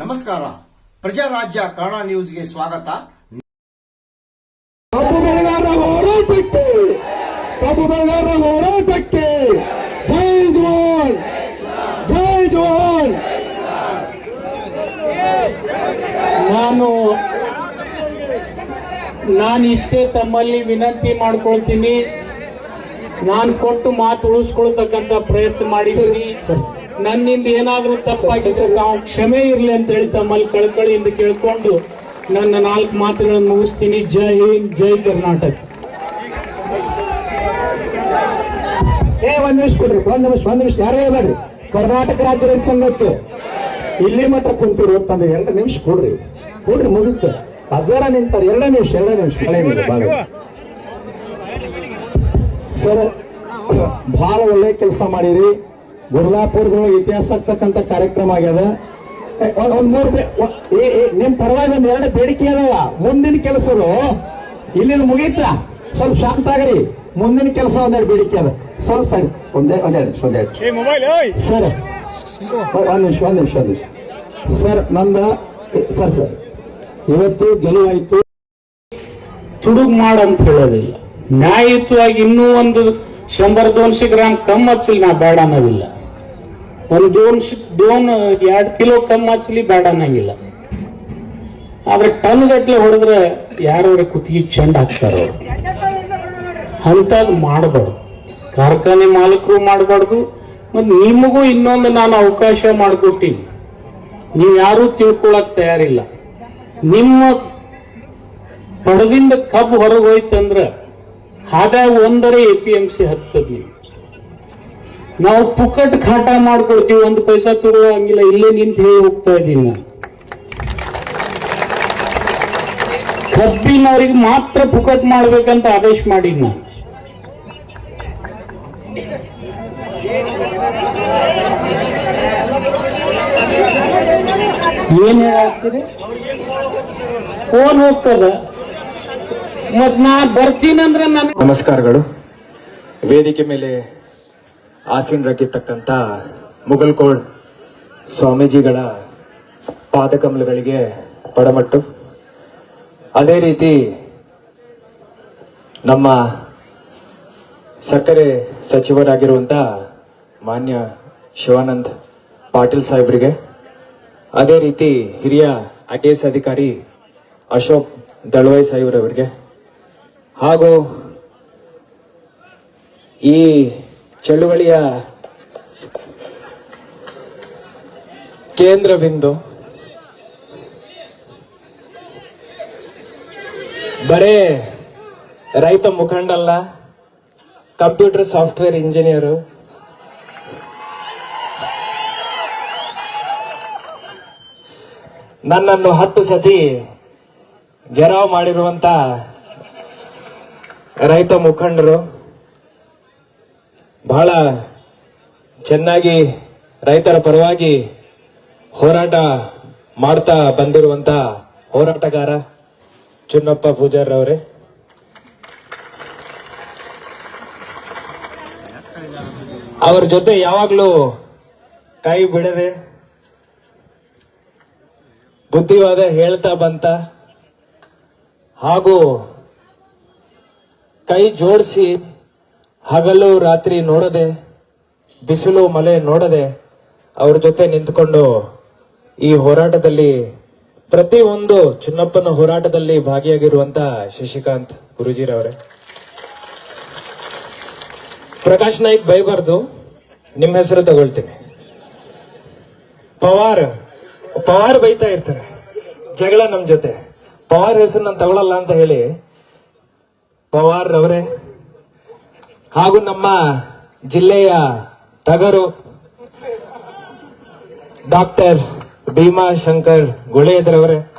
ನಮಸ್ಕಾರ. ಪ್ರಜಾರಾಜ್ಯ ಕನ್ನಡ ನ್ಯೂಸ್ಗೆ ಸ್ವಾಗತ. ಕಬ್ಬು ಬೆಳೆಗಾರರ ಹೋರಾಟಕ್ಕೆ ಕಬ್ಬು ಬೆಳೆಗಾರರ ಹೋರಾಟಕ್ಕೆ ಜೈ ಜವಾನ್ ಜೈ ಜವಾನ್. ನಾನು ನಾನು ಇಷ್ಟೇ ತಮ್ಮಲ್ಲಿ ವಿನಂತಿ ಮಾಡ್ಕೊಳ್ತೀನಿ. ನಾನು ಕೊಟ್ಟು ಮಾತು ಉಳಿಸ್ಕೊಳ್ತಕ್ಕಂಥ ಪ್ರಯತ್ನ ಮಾಡಿದ್ದೀನಿ. ನನ್ನಿಂದ ಏನಾದರೂ ತಪ್ಪಾಗಿದ್ರೆ ನಾವು ಕ್ಷಮೆ ಇರಲಿ ಅಂತ ಹೇಳಿ ತಮ್ಮಲ್ಲಿ ಕಳ್ಕಳಿಯಿಂದ ಕೇಳ್ಕೊಂಡು ನನ್ನ ನಾಲ್ಕು ಮಾತುಗಳನ್ನು ಮುಗಿಸ್ತೀನಿ. ಜೈ ಹಿಂದ್ ಜೈ ಕರ್ನಾಟಕ. ಏ ಒಂದ್ ನಿಮಿಷ ಕೊಡ್ರಿ ಒಂದ್ ನಿಮಿಷ ಒಂದ್ ನಿಮಿಷ. ಯಾರೇ ಹೇಳ್ಬೇಡ್ರಿ? ಕರ್ನಾಟಕ ರಾಜ್ಯ ರೈತ ಸಂಘಕ್ಕೆ ಇಲ್ಲಿ ಮಟ್ಟ ಕುಂತಿರು ಅಂತಂದ್ರೆ ಎರಡು ನಿಮಿಷ ಕೊಡ್ರಿ. ಕೊಡ್ರಿ ಮುಗಿತು. ಹಜಾರ ನಿಂತಾರೆ ಎರಡನೇ ನಿಮಿಷ ಎರಡನೇ ನಿಮಿಷ ಸರ್ ಬಹಳ ಒಳ್ಳೆ ಕೆಲಸ ಮಾಡಿರಿ. ಗುರ್ಲಾಪುರದೊಳಗೆ ಇತಿಹಾಸ ಆಗ್ತಕ್ಕಂತ ಕಾರ್ಯಕ್ರಮ ಆಗ್ಯದ. ಒಂದ್ ಮೂರು ನಿಮ್ ಪರವಾಗಿ ಒಂದ್ ಎರಡು ಬೇಡಿಕೆ ಅದಾವ. ಮುಂದಿನ ಕೆಲಸರು ಇಲ್ಲಿಂದ ಮುಗೀತ? ಸ್ವಲ್ಪ ಶಾಂತ ಆಗ್ರಿ. ಮುಂದಿನ ಕೆಲಸ ಒಂದೆರಡು ಬೇಡಿಕೆ ಅದ. ಸ್ವಲ್ಪ ಸರಿ. ಒಂದೇ ಒಂದೆರಡು ಒಂದೆರಡು ಸರ್ ಒಂದ್ ನಿಮಿಷ ಒಂದ್ ನಿಮಿಷ ಒಂದ್ ನಿಮಿಷ. ಸರ್ ನಂದ ಸರ್ ಸರ್. ಇವತ್ತು ಗೆಲುವಾಯ್ತು. ತುಡುಗ್ ಮಾಡಂತ ಹೇಳೋದಿಲ್ಲ. ನ್ಯಾಯಯುತವಾಗಿ ಇನ್ನೂ ಒಂದು ಶಂಬರ್ ದೋನ್ಶಿ ಗ್ರಾಮ್ ಕಮ್ ಹಚ್ಚಲಿ ನಾ ಬೇಡ ಅನ್ನೋದಿಲ್ಲ. ಒಂದು ದೋನ್ ದೋನ್, ಎರಡ್ ಕಿಲೋ ಕಮ್ಮಿ ಹಚ್ಚಲಿ ಬೇಡ ಅನ್ನಂಗಿಲ್ಲ. ಆದ್ರೆ ಟನ್ ಗಟ್ಟಲೆ ಹೊಡೆದ್ರೆ ಯಾರವ್ರೆ ಕುತ್ತಿಗೆ ಚೆಂಡ್ ಹಾಕ್ತಾರ ಅಂಥದ್ದು ಮಾಡಬಾರ್ದು. ಕಾರ್ಖಾನೆ ಮಾಲೀಕರು ಮಾಡಬಾರ್ದು. ಮತ್ತೆ ನಿಮಗೂ ಇನ್ನೊಂದು ನಾನು ಅವಕಾಶ ಮಾಡಿಕೊಟ್ಟಿನಿ. ನೀವು ಯಾರೂ ತಿಳ್ಕೊಳಕ್ ತಯಾರಿಲ್ಲ. ನಿಮ್ಮ ಪಡದಿಂದ ಕಬ್ಬು ಹೊರಗೆ ಹೋಯ್ತಂದ್ರ ಹಾಗಾಗಿ ಒಂದರೆ ಎ ಪಿ ಎಂ ಸಿ ಹತ್ತದ ನೀವು ನಾವು ಪುಕ್ಕಟ್ ಖಾಟ ಮಾಡ್ಕೊಳ್ತೀವಿ, ಒಂದು ಪೈಸಾ ತುರುವಂಗಿಲ್ಲ ಇಲ್ಲೇ ನಿಂತ ಹೇಳಿ ಹೋಗ್ತಾ ಇದ್ದೀನಿ ನಾನು. ಕಬ್ಬಿನವ್ರಿಗೆ ಮಾತ್ರ ಪುಕಟ್ ಮಾಡ್ಬೇಕಂತ ಆದೇಶ ಮಾಡಿದ್ ನಾನು. ಏನ್ ಹೇಳಿ ಫೋನ್ ಹೋಗ್ತದ. ಮತ್ ನಾ ಬರ್ತೀನಂದ್ರ ನನ್ ನಮಸ್ಕಾರಗಳು. ವೇದಿಕೆ ಮೇಲೆ ಆಸೀನರಾಗಿರ್ತಕ್ಕಂಥ ಮುಗಲ್ಕೋಳ್ ಸ್ವಾಮೀಜಿಗಳ ಪಾದಕಮಲಗಳಿಗೆ ಪಡಮಟ್ಟು. ಅದೇ ರೀತಿ ನಮ್ಮ ಸಕ್ಕರೆ ಸಚಿವರಾಗಿರುವಂತ ಮಾನ್ಯ ಶಿವಾನಂದ್ ಪಾಟೀಲ್ ಸಾಹೇಬರಿಗೆ ಅದೇ ರೀತಿ ಹಿರಿಯ ಐ ಅಧಿಕಾರಿ ಅಶೋಕ್ ದಳ್ವಾಯ್ ಸಾಹೇಬ್ರವರಿಗೆ ಹಾಗೂ ಈ ಚಳುವಳಿಯ ಕೇಂದ್ರ ಬಿಂದು ಬರೇ ರೈತ ಮುಖಂಡಲ್ಲ ಕಂಪ್ಯೂಟರ್ ಸಾಫ್ಟ್ವೇರ್ ಇಂಜಿನಿಯರು ನನ್ನನ್ನು ಹತ್ತು ಸತಿ ಗೆರಾವ್ ಮಾಡಿರುವಂತ ರೈತ ಮುಖಂಡರು, ಬಹಳ ಚೆನ್ನಾಗಿ ರೈತರ ಪರವಾಗಿ ಹೋರಾಟ ಮಾಡ್ತಾ ಬಂದಿರುವಂತ ಹೋರಾಟಗಾರ ಚುನ್ನಪ್ಪ ಪೂಜಾರ್ ಅವರೇ ಅವರ ಜೊತೆ ಯಾವಾಗ್ಲೂ ಕೈ ಬಿಡದೆ ಬುದ್ಧಿವಾದ ಹೇಳ್ತಾ ಬಂತ. ಹಾಗೂ ಕೈ ಜೋಡಿಸಿ ಹಗಲು ರಾತ್ರಿ ನೋಡದೆ, ಬಿಸಿಲು ಮಳೆ ನೋಡದೆ ಅವ್ರ ಜೊತೆ ನಿಂತ್ಕೊಂಡು ಈ ಹೋರಾಟದಲ್ಲಿ, ಪ್ರತಿ ಒಂದು ಚುನ್ನಪ್ಪನ ಹೋರಾಟದಲ್ಲಿ ಭಾಗಿಯಾಗಿರುವಂತ ಶಶಿಕಾಂತ್ ಗುರುಜಿರವರೇ. ಪ್ರಕಾಶ್ ನಾಯ್ಕ್ ಬೈಬಾರ್ದು, ನಿಮ್ಮ ಹೆಸರು ತಗೊಳ್ತೀನಿ. ಪವಾರ್ ಪವಾರ್ ಬೈತಾ ಇರ್ತಾರೆ. ಜಗಳ ನಮ್ಮ ಜೊತೆ. ಪವಾರ್ ಹೆಸರು ನಾನು ತಗೊಳಲ್ಲ ಅಂತ ಹೇಳಿ. ಪವಾರ್ ಅವರೇ ಹಾಗೂ ನಮ್ಮ ಜಿಲ್ಲೆಯ ಟಗರು ಡಾಕ್ಟರ್ ಭೀಮಾ ಶಂಕರ್ ಗುಳೇದ್ರವರೇ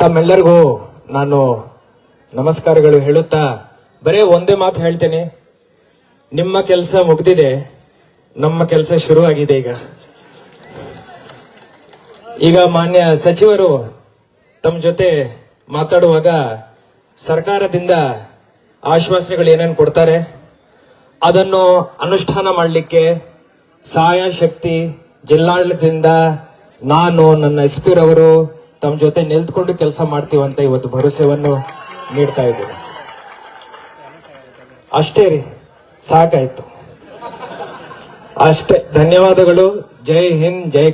ತಮ್ಮೆಲ್ಲರಿಗೂ ನಾನು ನಮಸ್ಕಾರಗಳು ಹೇಳುತ್ತಾ ಬರೇ ಒಂದೇ ಮಾತು ಹೇಳ್ತೇನೆ. ನಿಮ್ಮ ಕೆಲಸ ಮುಗ್ದಿದೆ. ನಮ್ಮ ಕೆಲಸ ಶುರು ಆಗಿದೆ ಈಗ. ಈಗ ಮಾನ್ಯ ಸಚಿವರು ತಮ್ಮ ಜೊತೆ ಮಾತಾಡುವಾಗ ಸರ್ಕಾರದಿಂದ ಆಶ್ವಾಸನೆಗಳು ಏನೇನು ಕೊಡ್ತಾರೆ, ಅದನ್ನು ಅನುಷ್ಠಾನ ಮಾಡಲಿಕ್ಕೆ ಸಹಾಯ ಶಕ್ತಿ ಜಿಲ್ಲಾಡಳಿತದಿಂದ ನಾನು, ನನ್ನ ಎಸ್ ಪಿ ರವರು ತಮ್ಮ ಜೊತೆ ನಿಲ್ತ್ಕೊಂಡು ಕೆಲಸ ಮಾಡ್ತೀವಂತ ಇವತ್ತು ಭರವಸೆಯನ್ನು ನೀಡ್ತಾ ಇದ್ದೀನಿ ಅಷ್ಟೇ ರೀ, ಸಾಕಾಯ್ತು. ಅಷ್ಟೇ. ಧನ್ಯವಾದಗಳು. ಜೈ ಹಿಂದ್ ಜೈ